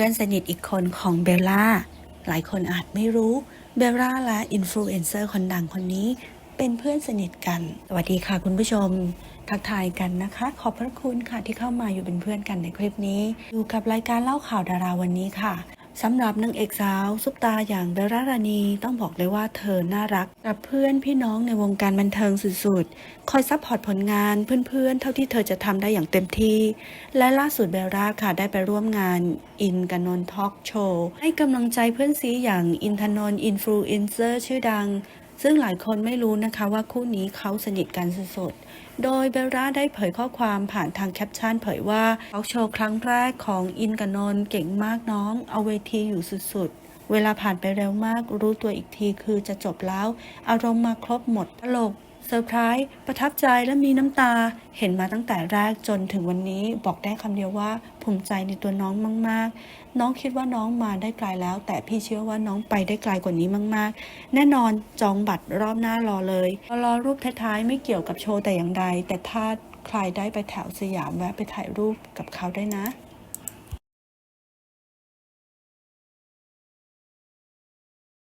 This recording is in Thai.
พื่อนสนิทอีกคนของเบลล่า หลายคนอาจไม่รู้ เบลล่าและอินฟลูเอนเซอร์คนดังคนนี้เป็นเพื่อนสนิทกัน สวัสดีค่ะคุณผู้ชม ทักทายกันนะคะ ขอบพระคุณค่ะที่เข้ามาอยู่เป็นเพื่อนกันในคลิปนี้ อยู่กับรายการเล่าข่าวดาราวันนี้ค่ะ สำหรับนางเอกสาวซุปตาอย่างเบลล่ารานีต้องบอกเลยว่าเธอน่ารัก กับเพื่อนพี่น้องในวงการบันเทิงสุดๆ คอยซัพพอร์ตผลงานเพื่อนๆ เท่าที่เธอจะทำได้อย่างเต็มที่ และล่าสุดเบลล่าค่ะได้ไปร่วมงานอินกันนนทอล์กโชว์ให้กำลังใจเพื่อนซีอย่างอินทนนท์อินฟลูเอนเซอร์ชื่อดัง ซึ่งหลายคนไม่รู้นะคะว่าคู่นี้เขาสนิทกันสุดๆ โดยเบลล่าได้เผยข้อความผ่านทางแคปชั่นเผยว่าเขาโชว์ครั้งแรกของอินกับนนเก่งมากน้อง เอาเวทีอยู่สุดๆ เวลาผ่านไปเร็วมากรู้ตัวอีกทีคือจะจบแล้ว อารมณ์มาครบหมดตลก เซอร์ไพรส์ประทับใจและมีน้ำตาเห็นมาตั้งแต่แรกจนถึงวันนี้บอกได้คำเดียวว่า ภูมิใจในตัวน้องมาก ๆ น้องคิดว่าน้องมาได้ไกลแล้ว แต่พี่เชื่อว่าน้องไปได้ไกลกว่านี้มาก ๆ แน่นอนจองบัตรรอบหน้ารอเลยรอรูปท้ายๆไม่เกี่ยวกับโชว์แต่อย่างใด แต่ถ้าใครได้ไปแถวสยามแวะไปถ่ายรูปกับเขาได้นะ